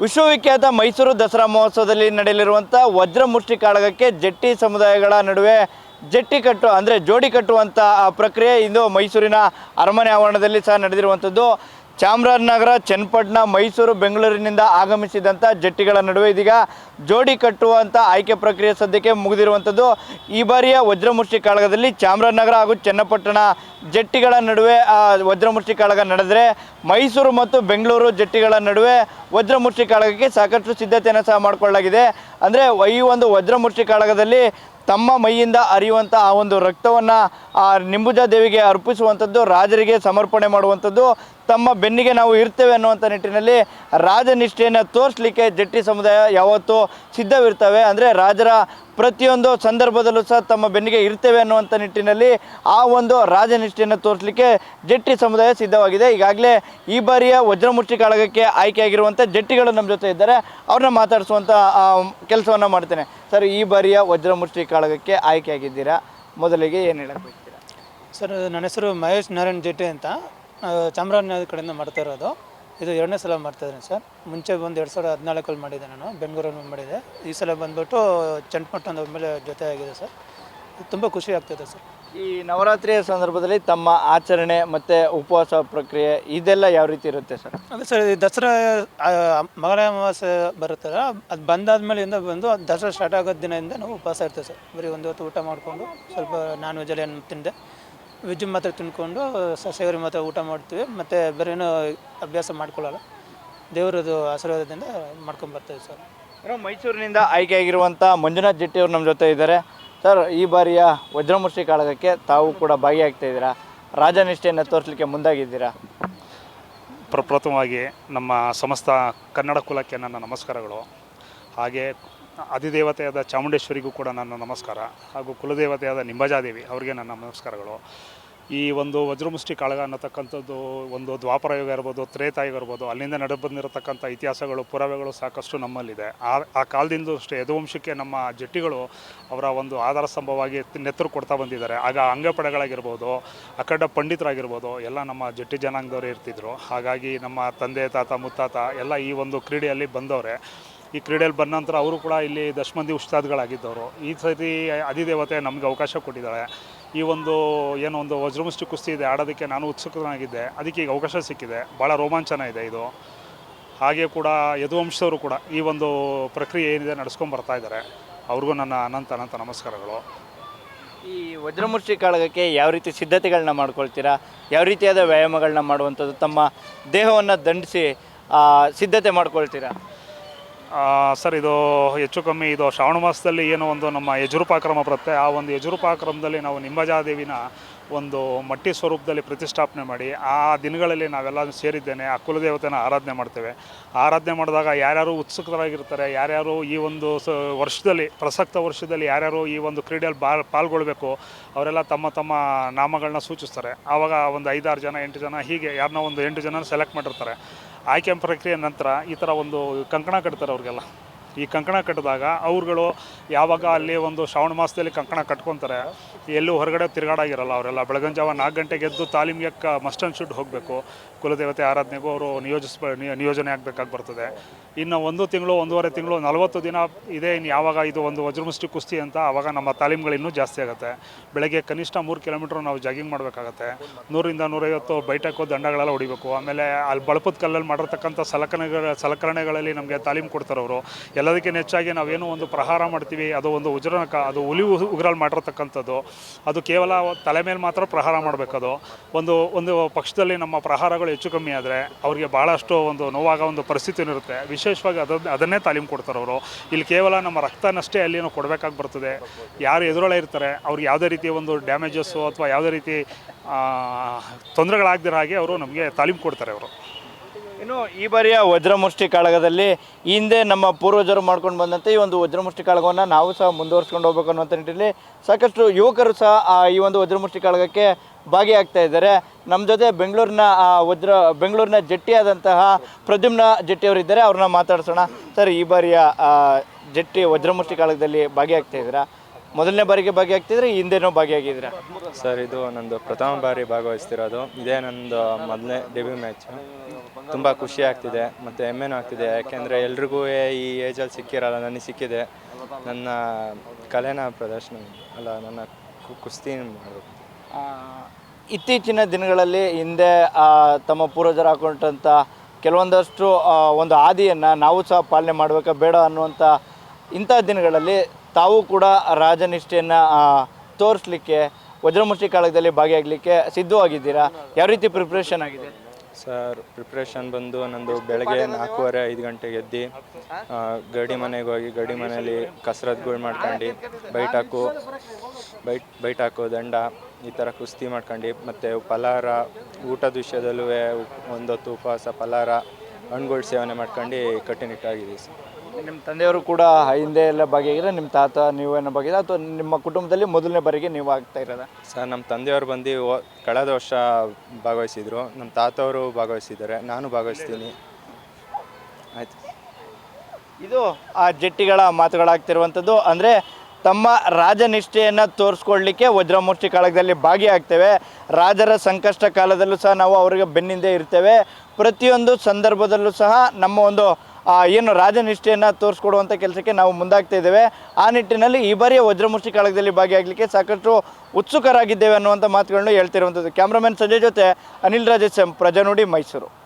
ವಿಶ್ವವಿಖ್ಯಾತ ಮೈಸೂರು ದಸರಾ ಮಹೋತ್ಸವದಲ್ಲಿ ನಡೆಯಲಿರುವಂಥ ವಜ್ರಮುಷ್ಟಿ ಕಾಳಗಕ್ಕೆ ಜಟ್ಟಿ ಸಮುದಾಯಗಳ ನಡುವೆ ಜಟ್ಟಿ ಕಟ್ಟು, ಅಂದರೆ ಜೋಡಿ ಕಟ್ಟುವಂಥ ಪ್ರಕ್ರಿಯೆ ಇಂದು ಮೈಸೂರಿನ ಅರಮನೆ ಆವರಣದಲ್ಲಿ ಸಹ ನಡೆದಿರುವಂಥದ್ದು. ಚಾಮರಾಜನಗರ, ಚನ್ನಪಟ್ಟಣ, ಮೈಸೂರು, ಬೆಂಗಳೂರಿನಿಂದ ಆಗಮಿಸಿದಂಥ ಜಟ್ಟಿಗಳ ನಡುವೆ ಇದೀಗ ಜೋಡಿ ಕಟ್ಟುವಂಥ ಆಯ್ಕೆ ಪ್ರಕ್ರಿಯೆ ಸದ್ಯಕ್ಕೆ ಮುಗಿದಿರುವಂಥದ್ದು ಈ ಬಾರಿಯ ವಜ್ರಮುಷ್ಟಿ ಕಾಳಗದಲ್ಲಿ ಚಾಮರಾಜನಗರ ಹಾಗೂ ಚನ್ನಪಟ್ಟಣ ಜಟ್ಟಿಗಳ ನಡುವೆ ವಜ್ರಮುಷ್ಟಿ ಕಾಳಗ ನಡೆದರೆ ಮೈಸೂರು ಮತ್ತು ಬೆಂಗಳೂರು ಜಟ್ಟಿಗಳ ನಡುವೆ ವಜ್ರಮುಷ್ಟಿ ಕಾಳಗಕ್ಕೆ ಸಾಕಷ್ಟು ಸಿದ್ಧತೆಯನ್ನು ಸಹ ಮಾಡಿಕೊಳ್ಳಲಾಗಿದೆ. ಅಂದರೆ ಈ ಒಂದು ವಜ್ರಮುಷ್ಟಿ ಕಾಳಗದಲ್ಲಿ ತಮ್ಮ ಮೈಯಿಂದ ಹರಿಯುವಂಥ ಆ ಒಂದು ರಕ್ತವನ್ನು, ಆ, ನಿಂಬುಜ ದೇವಿಗೆ ಅರ್ಪಿಸುವಂಥದ್ದು ರಾಜರಿಗೆ ಸಮರ್ಪಣೆ ಮಾಡುವಂಥದ್ದು ತಮ್ಮ ಬೆನ್ನಿಗೆ ನಾವು ಇರ್ತೇವೆ ಅನ್ನುವಂಥ ನಿಟ್ಟಿನಲ್ಲಿ ರಾಜನಿಷ್ಠೆಯನ್ನು ತೋರಿಸಲಿಕ್ಕೆ ಜಟ್ಟಿ ಸಮುದಾಯ ಯಾವತ್ತೂ ಸಿದ್ಧವಿರ್ತವೆ. ಅಂದರೆ ರಾಜರ ಪ್ರತಿಯೊಂದು ಸಂದರ್ಭದಲ್ಲೂ ಸಹ ತಮ್ಮ ಬೆನ್ನಿಗೆ ಇರ್ತೇವೆ ಅನ್ನುವಂಥ ನಿಟ್ಟಿನಲ್ಲಿ ಆ ಒಂದು ರಾಜನಿಷ್ಠೆಯನ್ನು ತೋರಿಸಲಿಕ್ಕೆ ಜಟ್ಟಿ ಸಮುದಾಯ ಸಿದ್ಧವಾಗಿದೆ. ಈಗಾಗಲೇ ಈ ಬಾರಿಯ ವಜ್ರಮುಷ್ಟಿ ಕಾಳಗಕ್ಕೆ ಆಯ್ಕೆಯಾಗಿರುವಂಥ ಜಟ್ಟಿಗಳು ನಮ್ಮ ಜೊತೆ ಇದ್ದಾರೆ. ಅವ್ರನ್ನ ಮಾತಾಡಿಸುವಂಥ ಕೆಲಸವನ್ನು ಮಾಡ್ತೇನೆ. ಸರ್, ಈ ಬಾರಿಯ ವಜ್ರಮುಷ್ಟಿ ಕಾಳಗಕ್ಕೆ ಆಯ್ಕೆಯಾಗಿದ್ದೀರಾ? ಮೊದಲಿಗೆ ಏನು ಹೇಳಬೇಕು ಸರ್, ನನ್ನ ಹೆಸರು ಮಹೇಶ್ ನಾರಾಯಣ್ ಜೆಟ್ಟಿ ಅಂತ. ಚಾಮರಾಜನಗರ ಕಡೆಯಿಂದ ಮಾಡ್ತಾ ಇರೋದು. ಇದು ಎರಡನೇ ಸಲ ಮಾಡ್ತಾ ಇದ್ದೀನಿ ಸರ್. ಮುಂಚೆ ಬಂದು ಎರಡು ಸಾವಿರದ ಹದಿನಾಲ್ಕಲ್ಲಿ ಮಾಡಿದ್ದೆ ನಾನು. ಬೆಂಗಳೂರಲ್ಲಿ ಮಾಡಿದೆ ಈ ಸಲ ಬಂದ್ಬಿಟ್ಟು ಚನ್ನಪಟ್ಟಣದ ಮೇಲೆ ಜೊತೆ ಆಗಿದೆ ಸರ್. ತುಂಬ ಖುಷಿ ಆಗ್ತಿದೆ ಸರ್. ಈ ನವರಾತ್ರಿಯ ಸಂದರ್ಭದಲ್ಲಿ ತಮ್ಮ ಆಚರಣೆ ಮತ್ತು ಉಪವಾಸ ಪ್ರಕ್ರಿಯೆ ಇದೆಲ್ಲ ಯಾವ ರೀತಿ ಇರುತ್ತೆ ಸರ್? ಅದೇ ಸರ್ ಈ ದಸರಾ ಮಗನ ಮಗಳ ಅಮಾವಾಸ್ಯೆ ಬರುತ್ತಲ್ಲ ಅದು ಬಂದಾದ್ಮೇಲಿಂದ ಬಂದು ದಸರಾ ಸ್ಟಾರ್ಟ್ ಆಗೋ ದಿನದಿಂದ ನಾವು ಉಪವಾಸ ಇರ್ತೇವೆ ಸರ್. ಬರೀ ಒಂದು ಹೊತ್ತು ಊಟ ಮಾಡಿಕೊಂಡು ಸ್ವಲ್ಪ ನಾನ್ ವೆಜ್ಜಲ್ಲಿ ಏನು ತಿಂದೆ. ವೆಜ್ ಮಾತ್ರ ತಿನ್ಕೊಂಡು ಸಸ್ಯಾಹಾರಿ ಮಾತ್ರ ಊಟ ಮಾಡ್ತೀವಿ. ಮತ್ತು ಬೇರೇನು ಅಭ್ಯಾಸ ಮಾಡ್ಕೊಳ್ಳಲ್ಲ. ದೇವರದು ಆಶೀರ್ವಾದದಿಂದ ಮಾಡ್ಕೊಂಡು ಬರ್ತೀವಿ ಸರ್. ಇನ್ನು ಮೈಸೂರಿನಿಂದ ಆಯ್ಕೆಯಾಗಿರುವಂಥ ಮಂಜುನಾಥ್ ಜೆಟ್ಟಿ ಅವರು ನಮ್ಮ ಜೊತೆ ಇದ್ದಾರೆ. ಸರ್ ಈ ಬಾರಿಯ ವಜ್ರಮುಷ್ಟಿ ಕಾಳಗಕ್ಕೆ ತಾವು ಕೂಡ ಭಾಗಿಯಾಗ್ತಾ ಇದ್ದೀರಾ? ರಾಜನಿಷ್ಠೆಯನ್ನು ತೋರಿಸಲಿಕ್ಕೆ ಮುಂದಾಗಿದ್ದೀರಾ? ಪ್ರಪ್ರಥಮವಾಗಿ ನಮ್ಮ ಸಮಸ್ತ ಕನ್ನಡ ಕುಲಕ್ಕೆ ನನ್ನ ನಮಸ್ಕಾರಗಳು. ಹಾಗೆ ಅಧಿದೇವತೆಯಾದ ಚಾಮುಂಡೇಶ್ವರಿಗೂ ಕೂಡ ನನ್ನ ನಮಸ್ಕಾರ ಹಾಗೂ ಕುಲದೇವತೆಯಾದ ನಿಂಬಜಾದೇವಿ ಅವರಿಗೆ ನನ್ನ ನಮಸ್ಕಾರಗಳು. ಈ ಒಂದು ವಜ್ರಮುಷ್ಟಿ ಕಾಳಗ ಅನ್ನತಕ್ಕಂಥದ್ದು ಒಂದು ದ್ವಾಪರ ಯುಗ ಇರ್ಬೋದು, ತ್ರೇತಾಯುಗ ಇರ್ಬೋದು, ಅಲ್ಲಿಂದ ನಡೆ ಬಂದಿರತಕ್ಕಂಥ ಇತಿಹಾಸಗಳು, ಪುರಾವೆಗಳು ಸಾಕಷ್ಟು ನಮ್ಮಲ್ಲಿದೆ. ಆ ಆ ಕಾಲದಿಂದ ಅಷ್ಟೇ ಯದುವಂಶಕ್ಕೆ ನಮ್ಮ ಜಟ್ಟಿಗಳು ಅವರ ಒಂದು ಆಧಾರ ಸ್ತಂಭವಾಗಿ ನೆತ್ತರು ಕೊಡ್ತಾ ಬಂದಿದ್ದಾರೆ. ಆಗ ಅಂಗಪಡೆಗಳಾಗಿರ್ಬೋದು, ಅಖಂಡ ಪಂಡಿತರಾಗಿರ್ಬೋದು, ಎಲ್ಲ ನಮ್ಮ ಜಟ್ಟಿ ಜನಾಂಗದವರು ಇರ್ತಿದ್ರು. ಹಾಗಾಗಿ ನಮ್ಮ ತಂದೆ, ತಾತ, ಮುತ್ತಾತ ಎಲ್ಲ ಈ ಒಂದು ಕ್ರೀಡೆಯಲ್ಲಿ ಬಂದವರೆ. ಈ ಕ್ರೀಡೆಯಲ್ಲಿ ಬಂದ ನಂತರ ಅವರು ಕೂಡ ಇಲ್ಲಿ ದಶಮಂದಿ ಉಸ್ತಾದ್ಗಳಾಗಿದ್ದವರು. ಈ ಸತಿ ಅಧಿದೇವತೆ ನಮಗೆ ಅವಕಾಶ ಕೊಟ್ಟಿದ್ದಾಳೆ. ಈ ಒಂದು ಏನೋ ಒಂದು ವಜ್ರಮುಷ್ಟಿ ಕುಸ್ತಿ ಇದೆ, ಆಡೋದಕ್ಕೆ ನಾನು ಉತ್ಸುಕನಾಗಿದ್ದೆ. ಅದಕ್ಕೆ ಈಗ ಅವಕಾಶ ಸಿಕ್ಕಿದೆ. ಭಾಳ ರೋಮಾಂಚನ ಇದೆ ಇದು. ಹಾಗೆ ಕೂಡ ಯದುವಂಶದವರು ಕೂಡ ಈ ಒಂದು ಪ್ರಕ್ರಿಯೆ ಏನಿದೆ ನಡೆಸ್ಕೊಂಡು ಬರ್ತಾ ಇದ್ದಾರೆ. ಅವ್ರಿಗೂ ನನ್ನ ಅನಂತ ಅನಂತ ನಮಸ್ಕಾರಗಳು. ಈ ವಜ್ರಮುಷ್ಟಿ ಕಾಳಗಕ್ಕೆ ಯಾವ ರೀತಿ ಸಿದ್ಧತೆಗಳನ್ನ ಮಾಡ್ಕೊಳ್ತೀರಾ? ಯಾವ ರೀತಿಯಾದ ವ್ಯಾಯಾಮಗಳನ್ನ ಮಾಡುವಂಥದ್ದು? ತಮ್ಮ ದೇಹವನ್ನು ದಂಡಿಸಿ ಸಿದ್ಧತೆ ಮಾಡ್ಕೊಳ್ತೀರಾ? ಸರ್, ಇದು ಹೆಚ್ಚು ಕಮ್ಮಿ ಇದು ಶ್ರಾವಣ ಮಾಸದಲ್ಲಿ ಏನೋ ಒಂದು ನಮ್ಮ ಯಜುರುಪಾಕ್ರಮ ಬರುತ್ತೆ. ಆ ಒಂದು ಯಜುರುಪಾಕ್ರಮದಲ್ಲಿ ನಾವು ನಿಂಬಜಾದೇವಿನ ಒಂದು ಮಟ್ಟಿ ಸ್ವರೂಪದಲ್ಲಿ ಪ್ರತಿಷ್ಠಾಪನೆ ಮಾಡಿ, ಆ ದಿನಗಳಲ್ಲಿ ನಾವೆಲ್ಲ ಸೇರಿದ್ದೇನೆ, ಆ ಕುಲದೇವತೆನ ಆರಾಧನೆ ಮಾಡ್ತೇವೆ. ಆರಾಧನೆ ಮಾಡಿದಾಗ ಯಾರ್ಯಾರು ಉತ್ಸುಕರಾಗಿರ್ತಾರೆ, ಯಾರ್ಯಾರು ಈ ಒಂದು ಸ, ವರ್ಷದಲ್ಲಿ, ಪ್ರಸಕ್ತ ವರ್ಷದಲ್ಲಿ ಯಾರ್ಯಾರು ಈ ಒಂದು ಕ್ರೀಡೆಯಲ್ಲಿ ಬಾ, ಪಾಲ್ಗೊಳ್ಬೇಕು, ಅವರೆಲ್ಲ ತಮ್ಮ ತಮ್ಮ ನಾಮಗಳನ್ನ ಸೂಚಿಸ್ತಾರೆ. ಆವಾಗ ಒಂದು ಐದಾರು ಜನ, ಎಂಟು ಜನ, ಹೀಗೆ ಯಾರನ್ನ ಒಂದು ಎಂಟು ಜನ ಸೆಲೆಕ್ಟ್ ಮಾಡಿರ್ತಾರೆ. ಆಯ್ಕೆ ಪ್ರಕ್ರಿಯೆ ನಂತರ ಈ ಥರ ಒಂದು ಕಂಕಣ ಕಟ್ತಾರೆ ಅವ್ರಿಗೆಲ್ಲ. ಈ ಕಂಕಣ ಕಟ್ಟಿದಾಗ ಅವ್ರುಗಳು ಯಾವಾಗ ಅಲ್ಲಿ ಒಂದು ಶ್ರಾವಣ ಮಾಸದಲ್ಲಿ ಕಂಕಣ ಕಟ್ಕೊತಾರೆ, ಎಲ್ಲೂ ಹೊರಗಡೆ ತಿರುಗಾಡಾಗಿರಲ್ಲ ಅವರೆಲ್ಲ. ಬೆಳಗಿನ ಜಾವ ನಾಲ್ಕು ಗಂಟೆಗೆ ಎದ್ದು ತಾಲೀಮ್ಗೆ ಮಸ್ಟ್ ಆ್ಯಂಡ್ ಶುಡ್ ಹೋಗಬೇಕು. ಕುಲದೇವತೆ ಆರಾಧನೆಗೂ ಅವರು ನಿಯೋಜಿಸ್, ನಿಯೋಜನೆ ಆಗಬೇಕಾಗಿ ಬರ್ತದೆ. ಇನ್ನು ಒಂದು ತಿಂಗಳು, ಒಂದೂವರೆ ತಿಂಗಳು, ನಲವತ್ತು ದಿನ ಇದೆ ಇನ್ನು ಯಾವಾಗ ಇದು ಒಂದು ವಜ್ರಮುಷ್ಟಿ ಕುಸ್ತಿ ಅಂತ ಆವಾಗ ನಮ್ಮ ತಾಲೀಮ್ಗಳು ಇನ್ನೂ ಜಾಸ್ತಿ ಆಗುತ್ತೆ. ಬೆಳಗ್ಗೆ ಕನಿಷ್ಠ ಮೂರು ಕಿಲೋಮೀಟ್ರ್ ನಾವು ಜಾಗಿಂಗ್ ಮಾಡಬೇಕಾಗತ್ತೆ. ನೂರಿಂದ ನೂರೈವತ್ತು ಬೈಟಕ್ಕೋ ದಂಡಗಳೆಲ್ಲ ಹೊಡಿಬೇಕು. ಆಮೇಲೆ ಅಲ್ಲಿ ಬಳಪದ ಕಲ್ಲಲ್ಲಿ ಮಾಡಿರ್ತಕ್ಕಂಥ ಸಲಕರಣೆಗಳ, ಸಲಕರಣೆಗಳಲ್ಲಿ ನಮಗೆ ತಾಲೀಮ್ ಕೊಡ್ತಾರೆ ಅವರು ಎಲ್ಲದಕ್ಕಿಂತ ಹೆಚ್ಚಾಗಿ ನಾವೇನು ಒಂದು ಪ್ರಹಾರ ಮಾಡ್ತೀವಿ, ಅದು ಒಂದು ಉಜ್ರನಕ ಅದು ಹುಲಿ ಉಗ್ರಲ್ಲಿ ಮಾಡಿರತಕ್ಕಂಥದ್ದು, ಅದು ಕೇವಲ ತಲೆ ಮೇಲೆ ಮಾತ್ರ ಪ್ರಹಾರ ಮಾಡಬೇಕದು. ಒಂದು ಒಂದು ಪಕ್ಷದಲ್ಲಿ ನಮ್ಮ ಪ್ರಹಾರಗಳು ಹೆಚ್ಚು ಕಮ್ಮಿ ಆದರೆ ಅವರಿಗೆ ಭಾಳಷ್ಟು ಒಂದು ನೋವಾಗ ಒಂದು ಪರಿಸ್ಥಿತಿ ಇರುತ್ತೆ ವಿಶೇಷವಾಗಿ ಅದನ್ನ ಅದನ್ನೇ ತಾಲೀಮ್ ಕೊಡ್ತಾರೆ ಅವರು. ಇಲ್ಲಿ ಕೇವಲ ನಮ್ಮ ರಕ್ತನಷ್ಟೇ ಅಲ್ಲಿ ಕೊಡಬೇಕಾಗಿ ಬರ್ತದೆ. ಯಾರು ಎದುರೊಳೆ ಇರ್ತಾರೆ, ಅವ್ರಿಗೆ ಯಾವುದೇ ರೀತಿಯ ಒಂದು ಡ್ಯಾಮೇಜಸ್ಸು ಅಥವಾ ಯಾವುದೇ ರೀತಿ ತೊಂದರೆಗಳಾಗದಿರೋ ಹಾಗೆ ಅವರು ನಮಗೆ ತಾಲೀಮ್ ಕೊಡ್ತಾರೆ ಅವರು. ಇನ್ನು ಈ ಬಾರಿಯ ವಜ್ರಮುಷ್ಟಿ ಕಾಳಗದಲ್ಲಿ ಹಿಂದೆ ನಮ್ಮ ಪೂರ್ವಜರು ಮಾಡ್ಕೊಂಡು ಬಂದಂತೆ ಈ ಒಂದು ವಜ್ರಮುಷ್ಟಿ ಕಾಳಗವನ್ನು ನಾವು ಸಹ ಮುಂದುವರ್ಸ್ಕೊಂಡು ಹೋಗ್ಬೇಕು ಅನ್ನೋಂಥ ನಿಟ್ಟಿನಲ್ಲಿ ಸಾಕಷ್ಟು ಯುವಕರು ಸಹ ಈ ಒಂದು ವಜ್ರಮುಷ್ಟಿ ಕಾಳಗಕ್ಕೆ ಭಾಗಿಯಾಗ್ತಾ ಇದ್ದಾರೆ. ನಮ್ಮ ಜೊತೆ ಬೆಂಗಳೂರಿನ ವಜ್ರ, ಬೆಂಗಳೂರಿನ ಜಟ್ಟಿಯಾದಂತಹ ಪ್ರದ್ಯುಮ್ನ ಜಟ್ಟಿಯವರಿದ್ದಾರೆ. ಅವ್ರನ್ನ ಮಾತಾಡ್ಸೋಣ. ಸರ್, ಈ ಬಾರಿಯ ಜಟ್ಟಿ ವಜ್ರಮುಷ್ಟಿ ಕಾಳಗದಲ್ಲಿ ಭಾಗಿಯಾಗ್ತಾ ಇದ್ದೀರಾ? ಮೊದಲನೇ ಬಾರಿಗೆ ಭಾಗಿಯಾಗ್ತಿದ್ರೆ ಹಿಂದೆನೋ ಭಾಗಿಯಾಗಿದ್ದೀರಾ? ಸರ್ ಇದು ನಂದು ಪ್ರಥಮ ಬಾರಿ ಭಾಗವಹಿಸ್ತಿರೋದು. ಇದೇ ನಂದು ಮೊದಲನೇ ಡೆಬ್ಯೂ ಮ್ಯಾಚ್ ತುಂಬ ಖುಷಿ ಆಗ್ತಿದೆ ಮತ್ತು ಹೆಮ್ಮೆನೂ ಆಗ್ತಿದೆ. ಯಾಕೆಂದರೆ ಎಲ್ರಿಗೂ ಈ ಏಜಲ್ಲಿ ಸಿಕ್ಕಿರಲ್ಲ ನನಗೆ ಸಿಕ್ಕಿದೆ. ನನ್ನ ಕಲೆನ ಪ್ರದರ್ಶನ ಅಲ್ಲ ನನ್ನ ಕುಸ್ತಿ ಮಾಡಬೇಕು. ಇತ್ತೀಚಿನ ದಿನಗಳಲ್ಲಿ ಹಿಂದೆ ತಮ್ಮ ಪೂರ್ವಜರು ಹಾಕೊಂಡಂಥ ಕೆಲವೊಂದಷ್ಟು ಒಂದು ಹಾದಿಯನ್ನು ನಾವು ಸಹ ಪಾಲನೆ ಮಾಡಬೇಕಾ ಬೇಡ ಅನ್ನುವಂಥ ಇಂಥ ದಿನಗಳಲ್ಲಿ ತಾವು ಕೂಡ ರಾಜನಿಷ್ಠೆಯನ್ನು ತೋರಿಸ್ಲಿಕ್ಕೆ ವಜ್ರಮುಷ್ಟಿ ಕಾಳಗದಲ್ಲಿ ಭಾಗಿಯಾಗಲಿಕ್ಕೆ ಸಿದ್ಧವಾಗಿದ್ದೀರಾ? ಯಾವ ರೀತಿ ಪ್ರಿಪ್ರೇಷನ್ ಆಗಿದೆ? ಸರ್ ಪ್ರಿಪ್ರೇಷನ್ ಬಂದು ನಂದು ಬೆಳಗ್ಗೆ ನಾಲ್ಕೂವರೆ ಐದು ಗಂಟೆಗೆ ಎದ್ದು ಗಡಿ ಮನೆಗೆ ಹೋಗಿ ಗಡಿ ಮನೆಯಲ್ಲಿ ಕಸರತ್ಗಳು ಮಾಡ್ಕೊಂಡು, ಬೈಟ್ ಹಾಕು, ಬೈಟ್ ಬೈಟ್ ಹಾಕು ದಂಡ, ಈ ಥರ ಕುಸ್ತಿ ಮಾಡ್ಕೊಂಡು, ಮತ್ತು ಫಲಾರ ಊಟದ ವಿಷಯದಲ್ಲೂ ಒಂದೊತ್ತು ಉಪವಾಸ ಫಲಾರ ಹಣ್ಣುಗಳು ಸೇವನೆ ಮಾಡ್ಕೊಂಡು ಕಟ್ಟುನಿಟ್ಟಾಗಿದ್ದೀವಿ ಸರ್. ನಿಮ್ಮ ತಂದೆಯವರು ಕೂಡ ಹಿಂದೆ ಎಲ್ಲ ಬಗೆಗಿದೆ ನಿಮ್ಮ ತಾತ ನೀವೇನೋ ಬಗೆಗಿದೆ ಅಥವಾ ನಿಮ್ಮ ಕುಟುಂಬದಲ್ಲಿ ಮೊದಲನೇ ಬಾರಿಗೆ ನೀವು ಆಗ್ತಾ ಇರೋದ? ಸರ್ ನಮ್ಮ ತಂದೆಯವರು ಬಂದು ಕಳೆದ ವರ್ಷ ಭಾಗವಹಿಸಿದ್ರು. ನಮ್ಮ ತಾತವರು ಭಾಗವಹಿಸಿದ್ದಾರೆ ನಾನು ಭಾಗವಹಿಸ್ತೀನಿ. ಆಯ್ತು. ಇದು ಆ ಜಟ್ಟಿಗಳ ಮಾತುಗಳಾಗ್ತಿರುವಂಥದ್ದು. ಅಂದರೆ ತಮ್ಮ ರಾಜನಿಷ್ಠೆಯನ್ನು ತೋರಿಸ್ಕೊಡ್ಲಿಕ್ಕೆ ವಜ್ರಮೂರ್ತಿ ಕಾಳಗದಲ್ಲಿ ಭಾಗಿಯಾಗ್ತೇವೆ. ರಾಜರ ಸಂಕಷ್ಟ ಕಾಲದಲ್ಲೂ ಸಹ ನಾವು ಅವರಿಗೆ ಬೆನ್ನಿಂದೆ ಇರ್ತೇವೆ. ಪ್ರತಿಯೊಂದು ಸಂದರ್ಭದಲ್ಲೂ ಸಹ ನಮ್ಮ ಒಂದು ಏನು ರಾಜನಿಷ್ಠೆಯನ್ನು ತೋರಿಸ್ಕೊಡುವಂಥ ಕೆಲಸಕ್ಕೆ ನಾವು ಮುಂದಾಗ್ತಾ ಇದ್ದೇವೆ. ಆ ನಿಟ್ಟಿನಲ್ಲಿ ಈ ಬಾರಿಯ ವಜ್ರಮೂರ್ತಿ ಕಾಳಗದಲ್ಲಿ ಭಾಗಿಯಾಗಲಿಕ್ಕೆ ಸಾಕಷ್ಟು ಉತ್ಸುಕರಾಗಿದ್ದೇವೆ ಅನ್ನುವಂಥ ಮಾತುಗಳನ್ನು ಹೇಳ್ತಿರುವಂಥದ್ದು ಕ್ಯಾಮ್ರಾಮನ್ ಸಂಜಯ್ ಜೊತೆ ಅನಿಲ್ ರಾಜೇಶ್ ಎಂ ಪ್ರಜಾನುಡಿ ಮೈಸೂರು.